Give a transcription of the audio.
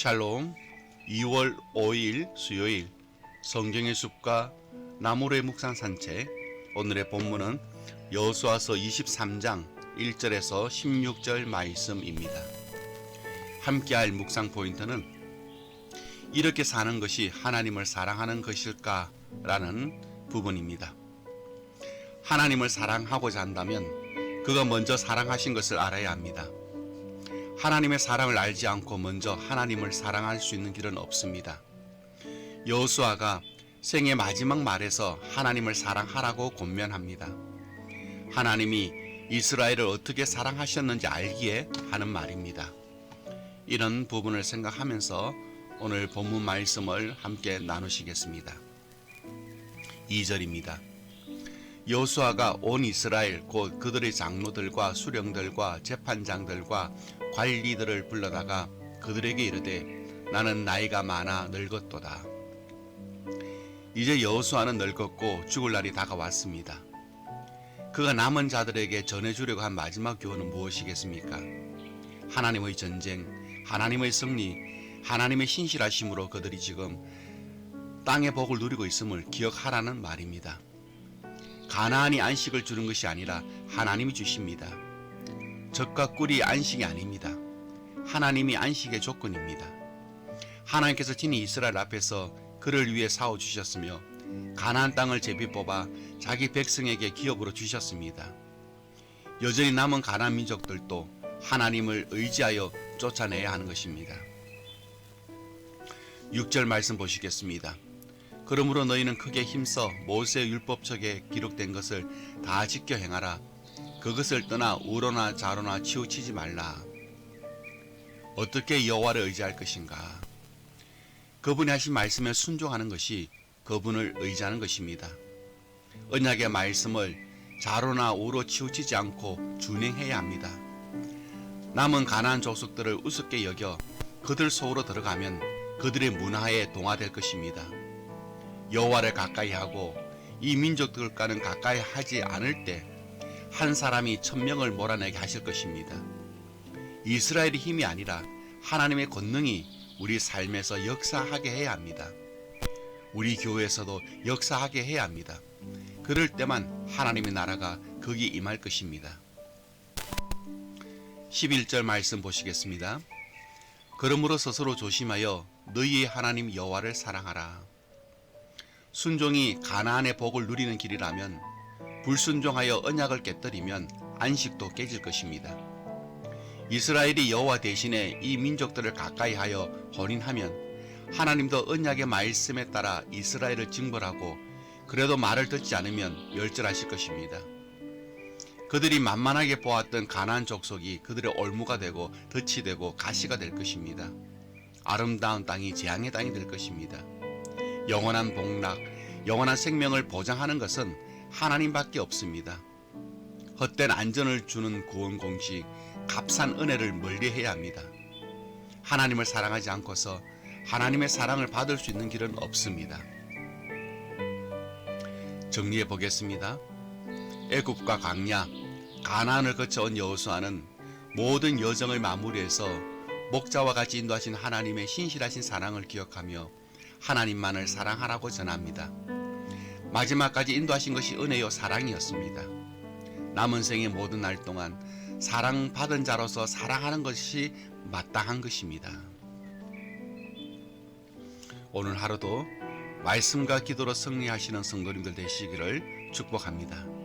샬롬 2월 5일 수요일 성경의 숲과 나무의 묵상 산책 오늘의 본문은 여호수아서 23장 1절에서 16절 말씀입니다. 함께할 묵상 포인트는 이렇게 사는 것이 하나님을 사랑하는 것일까 라는 부분입니다. 하나님을 사랑하고자 한다면 그가 먼저 사랑하신 것을 알아야 합니다. 하나님의 사랑을 알지 않고 먼저 하나님을 사랑할 수 있는 길은 없습니다. 여호수아가 생의 마지막 말에서 하나님을 사랑하라고 권면합니다. 하나님이 이스라엘을 어떻게 사랑하셨는지 알기에 하는 말입니다. 이런 부분을 생각하면서 오늘 본문 말씀을 함께 나누시겠습니다. 2절입니다. 여호수아가 온 이스라엘 곧 그들의 장로들과 수령들과 재판장들과 관리들을 불러다가 그들에게 이르되 나는 나이가 많아 늙었도다. 이제 여호수아는 늙었고 죽을 날이 다가왔습니다. 그가 남은 자들에게 전해주려고 한 마지막 교훈은 무엇이겠습니까? 하나님의 전쟁, 하나님의 승리, 하나님의 신실하심으로 그들이 지금 땅의 복을 누리고 있음을 기억하라는 말입니다. 가나안이 안식을 주는 것이 아니라 하나님이 주십니다. 적과 꿀이 안식이 아닙니다. 하나님이 안식의 조건입니다. 하나님께서 친히 이스라엘 앞에서 그를 위해 싸워 주셨으며 가나안 땅을 제비 뽑아 자기 백성에게 기업으로 주셨습니다. 여전히 남은 가나안 민족들도 하나님을 의지하여 쫓아내야 하는 것입니다. 6절 말씀 보시겠습니다. 그러므로 너희는 크게 힘써 모세의 율법책에 기록된 것을 다 지켜 행하라. 그것을 떠나 우로나 좌로나 치우치지 말라. 어떻게 여호와를 의지할 것인가? 그분이 하신 말씀에 순종하는 것이 그분을 의지하는 것입니다. 언약의 말씀을 좌로나 우로 치우치지 않고 준행해야 합니다. 남은 가나안 족속들을 우습게 여겨 그들 속으로 들어가면 그들의 문화에 동화될 것입니다. 여호와를 가까이 하고 이 민족들과는 가까이 하지 않을 때 한 사람이 천명을 몰아내게 하실 것입니다. 이스라엘의 힘이 아니라 하나님의 권능이 우리 삶에서 역사하게 해야 합니다. 우리 교회에서도 역사하게 해야 합니다. 그럴 때만 하나님의 나라가 거기 임할 것입니다. 11절 말씀 보시겠습니다. 그러므로 스스로 조심하여 너희의 하나님 여호와를 사랑하라. 순종이 가나안의 복을 누리는 길이라면 불순종하여 언약을 깨뜨리면 안식도 깨질 것입니다. 이스라엘이 여호와 대신에 이 민족들을 가까이하여 혼인하면 하나님도 언약의 말씀에 따라 이스라엘을 징벌하고 그래도 말을 듣지 않으면 멸절하실 것입니다. 그들이 만만하게 보았던 가나안 족속이 그들의 올무가 되고 덫이 되고 가시가 될 것입니다. 아름다운 땅이 재앙의 땅이 될 것입니다. 영원한 복락, 영원한 생명을 보장하는 것은 하나님밖에 없습니다. 헛된 안전을 주는 구원 공식, 값싼 은혜를 멀리해야 합니다. 하나님을 사랑하지 않고서 하나님의 사랑을 받을 수 있는 길은 없습니다. 정리해 보겠습니다. 애굽과 광야, 가나안을 거쳐 온 여호수아는 모든 여정을 마무리해서 목자와 같이 인도하신 하나님의 신실하신 사랑을 기억하며 하나님만을 사랑하라고 전합니다. 마지막까지 인도하신 것이 은혜요 사랑이었습니다. 남은 생의 모든 날 동안 사랑받은 자로서 사랑하는 것이 마땅한 것입니다. 오늘 하루도 말씀과 기도로 승리하시는 성도님들 되시기를 축복합니다.